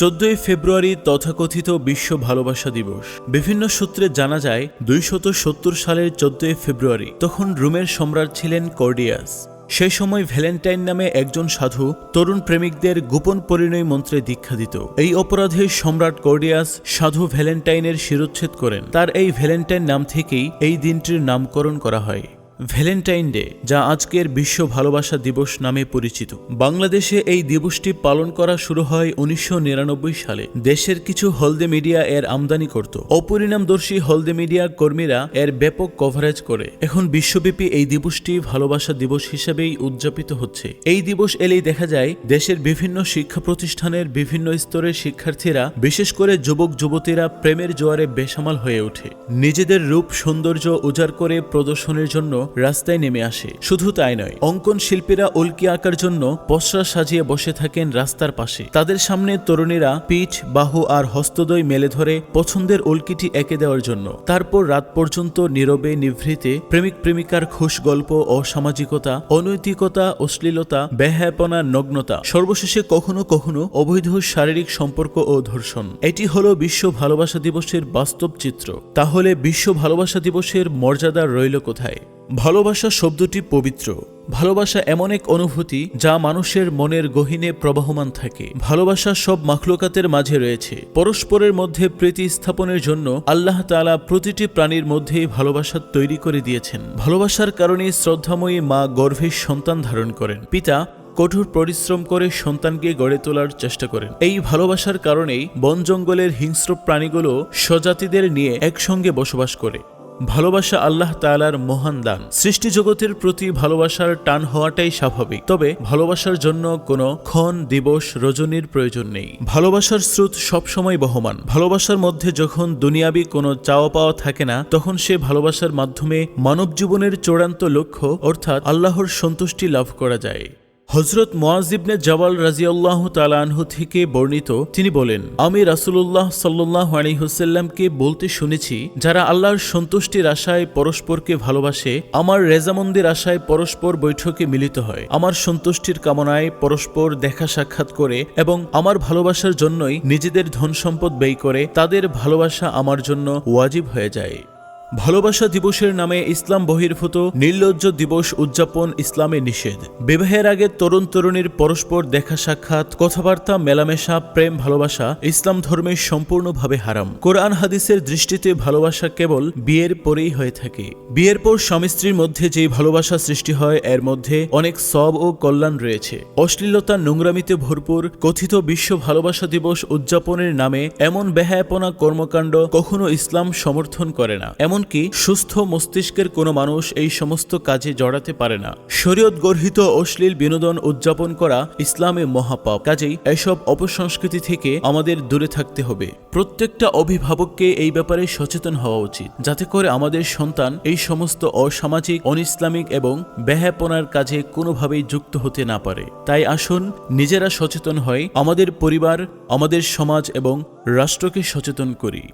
চোদ্দই ফেব্রুয়ারি তথাকথিত বিশ্ব ভালোবাসা দিবস। বিভিন্ন সূত্রে জানা যায়, দুইশত সত্তর সালের চোদ্দই ফেব্রুয়ারি তখন রোমের সম্রাট ছিলেন কর্ডিয়াস। সেই সময় ভ্যালেন্টাইন নামে একজন সাধু তরুণ প্রেমিকদের গোপন পরিণয় মন্ত্রে দীক্ষা দিত। এই অপরাধে সম্রাট কর্ডিয়াস সাধু ভ্যালেন্টাইনের শিরোচ্ছেদ করেন। তার এই ভ্যালেন্টাইন নাম থেকেই এই দিনটির নামকরণ করা হয়। ভ্যালেন্টাইন ডে, যা আজকের বিশ্ব ভালোবাসা দিবস নামে পরিচিত। বাংলাদেশে এই দিবসটি পালন করা শুরু হয় উনিশশো নিরানব্বই সালে। দেশের কিছু হলদে মিডিয়া এর আমদানি করত। অপরিণামদর্শী হলদে মিডিয়া কর্মীরা এর ব্যাপক কভারেজ করে। এখন বিশ্বব্যাপী এই দিবসটি ভালোবাসা দিবস হিসেবেই উদযাপিত হচ্ছে। এই দিবস এলেই দেখা যায়, দেশের বিভিন্ন শিক্ষা প্রতিষ্ঠানের বিভিন্ন স্তরের শিক্ষার্থীরা, বিশেষ করে যুবক, যুবতীরা প্রেমের জোয়ারে বেসামাল হয়ে ওঠে। নিজেদের রূপ, সৌন্দর্য উজাড় করে প্রদর্শনের জন্য রাস্তায় নেমে আসে। শুধু তাই নয়, অঙ্কন শিল্পীরা উল্কি আঁকার জন্য পসরা সাজিয়ে বসে থাকেন রাস্তার পাশে। তাদের সামনে তরুণীরা পিঠ বাহু আর হস্তদয় মেলে ধরে পছন্দের উল্কিটি এঁকে দেওয়ার জন্য। তারপর রাত পর্যন্ত নীরবে, নিভৃতে প্রেমিক প্রেমিকার খুশ গল্প, অসামাজিকতা, অনৈতিকতা, অশ্লীলতা, বেহায়াপনা, নগ্নতা, সর্বশেষে কখনো কখনো অবৈধ শারীরিক সম্পর্ক ও ধর্ষণ। এটি হলো বিশ্ব ভালোবাসা দিবসের বাস্তব চিত্র। তাহলে বিশ্ব ভালোবাসা দিবসের মর্যাদা রইল কোথায়? ভালোবাসা শব্দটি পবিত্র। ভালোবাসা এমন এক অনুভূতি যা মানুষের মনের গহীনে প্রবাহমান থাকে। ভালোবাসা সব মাখলুকাতের মাঝে রয়েছে। পরস্পরের মধ্যে প্রীতি স্থাপনের জন্য আল্লাহ তাআলা প্রতিটি প্রাণীর মধ্যেই ভালোবাসা তৈরি করে দিয়েছেন। ভালোবাসার কারণে শ্রদ্ধাময়ী মা গর্ভে সন্তান ধারণ করেন। পিতা কঠোর পরিশ্রম করে সন্তানকে গড়ে তোলার চেষ্টা করেন। এই ভালোবাসার কারণেই বন জঙ্গলের হিংস্র প্রাণীগুলো স্বজাতিদের নিয়ে একসঙ্গে বসবাস করে। ভালোবাসা আল্লাহ তাআলার মহান দান। সৃষ্টি জগতের প্রতি ভালোবাসার টান হওয়াটাই স্বাভাবিক। তবে ভালোবাসার জন্য কোনো ক্ষণ, দিবস, রজনীর প্রয়োজন নেই। ভালোবাসার স্রোত সবসময় বহমান। ভালোবাসার মধ্যে যখন দুনিয়াবি কোনো চাওয়া পাওয়া থাকে না, তখন সে ভালোবাসার মাধ্যমে মানব জীবনের চূড়ান্ত লক্ষ্য অর্থাৎ আল্লাহর সন্তুষ্টি লাভ করা যায়। হজরত মোয়াজিবনে জওয়াল রাজিয়াল্লাহ তালানহু থেকে বর্ণিত, তিনি বলেন, আমি রাসুলুল্লাহ সাল্লাহ আলী হুসাল্লামকে বলতে শুনেছি, যারা আল্লাহর সন্তুষ্টির আশায় পরস্পরকে ভালোবাসে, আমার রেজামন্দির আশায় পরস্পর বৈঠকে মিলিত হয়। আমার সন্তুষ্টির কামনায় পরস্পর দেখা সাক্ষাৎ করে এবং আমার ভালোবাসার জন্যই নিজেদের ধন সম্পদ ব্যয় করে, তাদের ভালোবাসা আমার জন্য ওয়াজিব হয়ে যায়। ভালোবাসা দিবসের নামে ইসলাম বহির্ভূত নির্লজ্জ দিবস উদযাপন ইসলামে নিষেধ। বিবাহের আগে তরুণ তরুণীর পরস্পর দেখা সাক্ষাৎ, কথাবার্তা, মেলামেশা, প্রেম, ভালোবাসা ইসলাম ধর্মে সম্পূর্ণভাবে হারাম। কোরআন হাদিসের দৃষ্টিতে ভালোবাসা কেবল বিয়ের পরেই হয়ে থাকে। বিয়ের পর স্বামী স্ত্রীর মধ্যে যে ভালোবাসা সৃষ্টি হয়, এর মধ্যে অনেক সব ও কল্যাণ রয়েছে। অশ্লীলতা নোংরামিতে ভরপুর, কথিত বিশ্ব ভালোবাসা দিবস উদযাপনের নামে এমন বেহায়াপনা কর্মকাণ্ড কখনো ইসলাম সমর্থন করে না। এমনকি সুস্থ মস্তিষ্কের কোনো মানুষ এই সমস্ত কাজে জড়াতে পারে না। শরীয়ত গর্হিত অশ্লীল বিনোদন উদযাপন করা ইসলামে মহাপাপ। কাজেই এসব অপসংস্কৃতি থেকে আমাদের দূরে থাকতে হবে। প্রত্যেকটা অভিভাবককে এই ব্যাপারে সচেতন হওয়া উচিত, যাতে করে আমাদের সন্তান এই সমস্ত অসামাজিক, অনিসলামিক এবং ব্যাহাপনার কাজে কোনোভাবেই যুক্ত হতে না পারে। তাই আসুন, নিজেরা সচেতন হয় আমাদের পরিবার, আমাদের সমাজ এবং রাষ্ট্রকে সচেতন করি।